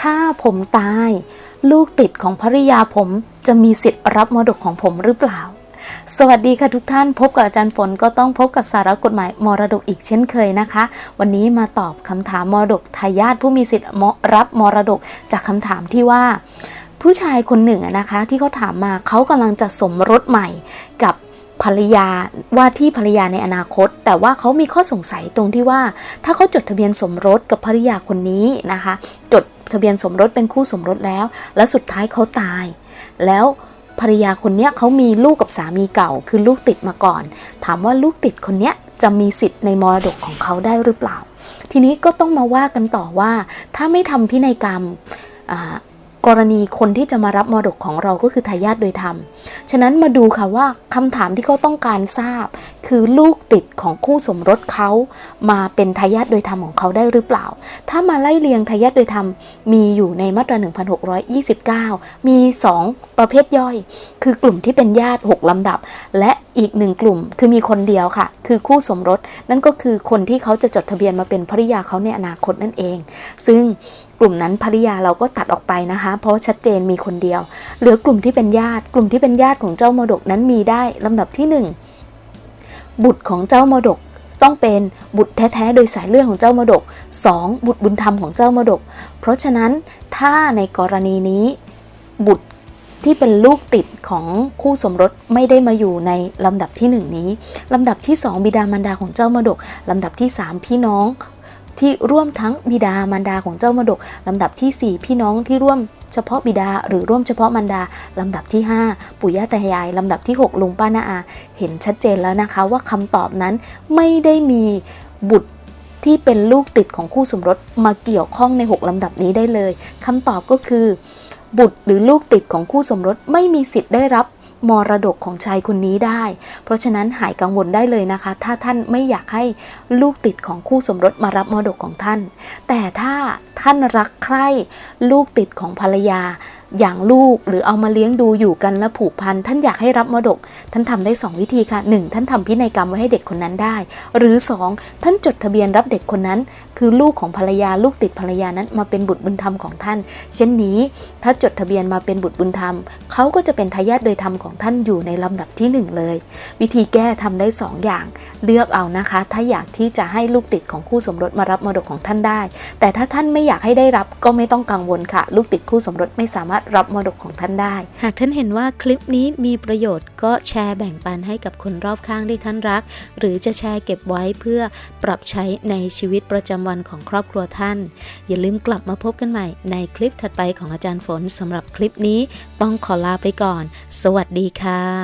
ถ้าผมตาย ลูกติดของภริยาผมจะมีสิทธิ์รับมรดกของผมหรือเปล่า สวัสดีค่ะทุกท่านพบกับอาจารย์ฝนก็ต้องพบกับสาระกฎหมายมรดกอีกเช่นเคยนะคะ วันนี้มาตอบคำถามมรดกทายาทผู้มีสิทธิ์รับมรดกจากคำถามที่ว่า ผู้ชายคนหนึ่งนะคะที่เขาถามมาเขากำลังจะสมรสใหม่กับภรรยาว่าที่ภรรยาในอนาคต แต่ว่าเขามีข้อสงสัยตรงที่ว่า ถ้าเขาจดทะเบียนสมรสกับภรรยาคนนี้นะคะ จด ทะเบียนสมรสเป็นคู่สมรสแล้ว และสุดท้ายเขาตาย แล้วภรรยาคนเนี้ยเขามีลูกกับสามีเก่า คือลูกติดมาก่อน ถามว่าลูกติดคนเนี้ยจะมีสิทธิ์ในมรดกของเขาได้หรือเปล่า ทีนี้ก็ต้องมาว่ากันต่อว่า ถ้าไม่ทำพินัยกรรม กรณีคนที่จะมารับมรดกของเราก็คือทายาทโดยธรรม ฉะนั้นมาดูค่ะว่าคำถามที่เขาต้องการทราบ คือลูกติดของคู่สมรสเขามาเป็นทายาทโดยธรรมของเขาได้หรือเปล่า ถ้ามาไล่เรียงทายาทโดยธรรมมีอยู่ในมาตรา 1629 มี 2 ประเภทย่อย คือกลุ่มที่เป็นญาติ 6 ลำดับ และอีกหนึ่งกลุ่มคือมีคนเดียวค่ะ คือคู่สมรส นั่นก็คือคนที่เขาจะจดทะเบียนมาเป็นภริยาเขาในอนาคตนั่นเอง ซึ่ง กลุ่มนั้นภริยาเราก็ตัดออกไปนะคะ เพราะชัดเจนมีคนเดียว เหลือกลุ่มที่เป็นญาติ กลุ่มที่เป็นญาติของเจ้ามรดกนั้นมีได้ลำดับที่หนึ่งบุตรของเจ้ามรดกต้องเป็นบุตรแท้ๆ โดยสายเลือดของเจ้ามรดก 2. บุตรบุญธรรมของเจ้ามรดก เพราะฉะนั้นถ้าในกรณีนี้ บุตรที่เป็นลูกติดของคู่สมรสไม่ได้มาอยู่ในลำดับที่ 1 นี้ ลำดับที่ 2 บิดามารดาของเจ้ามรดก ลำดับที่ 3 พี่น้อง ที่ร่วมทั้งบิดามารดาของเจ้ามดกลำดับที่ 4 พี่น้องที่ร่วมเฉพาะบิดาหรือร่วมเฉพาะมารดา ลำดับที่ 5 ปู่ย่าตายาย ลำดับที่ 6 ลุงป้านาอา เห็นชัดเจนแล้วนะคะว่าคำตอบนั้นไม่ได้มีบุตรที่เป็นลูกติดของคู่สมรสมาเกี่ยวข้องใน 6 ลำดับนี้ได้เลยคำตอบก็คือ บุตรหรือลูกติดของคู่สมรสไม่มีสิทธิ์ได้รับ มรดกของชายคนนี้ได้ เพราะฉะนั้นหายกังวลได้เลยนะคะ ถ้าท่านไม่อยากให้ลูกติดของคู่สมรสมารับมรดกของท่าน แต่ถ้าท่านรักใคร่ลูกติดของภรรยาอย่างลูกหรือเอามาเลี้ยงดูอยู่กันและผูกพันท่านอยากให้รับมรดก ท่านทำได้ 2 วิธีค่ะ 1. ท่านทำพินัยกรรมไว้ให้เด็กคนนั้นได้ หรือ 2. ท่านจดทะเบียนรับเด็กคนนั้น คือลูกของภรรยาลูกติดภรรยานั้นมาเป็นบุตรบุญธรรมของท่าน เช่นนี้ถ้าจดทะเบียนมาเป็นบุตรบุญธรรมเขาก็จะเป็นทายาทโดยธรรมของท่านอยู่ในลำดับที่ 1 เลย วิธีแก้ทำได้ 2 อย่าง เลือกเอานะคะ ถ้าอยากที่จะให้ลูกติดของคู่สมรสมารับมรดกของท่านได้ แต่ถ้าท่านไม่อยากให้ได้รับก็ไม่ต้องกังวลค่ะ ลูกติดคู่สมรสไม่สามารถรับมรดกของท่านได้ หากท่านเห็นว่าคลิปนี้มีประโยชน์ก็แชร์แบ่งปันให้กับคนรอบข้างที่ท่านรัก หรือจะแชร์เก็บไว้เพื่อปรับใช้ในชีวิตประจำวันของครอบครัวท่าน อย่าลืมกลับมาพบกันใหม่ในคลิปถัดไปของอาจารย์ฝนสำหรับคลิปนี้ ต้องขอลาไปก่อน สวัสดีค่ะ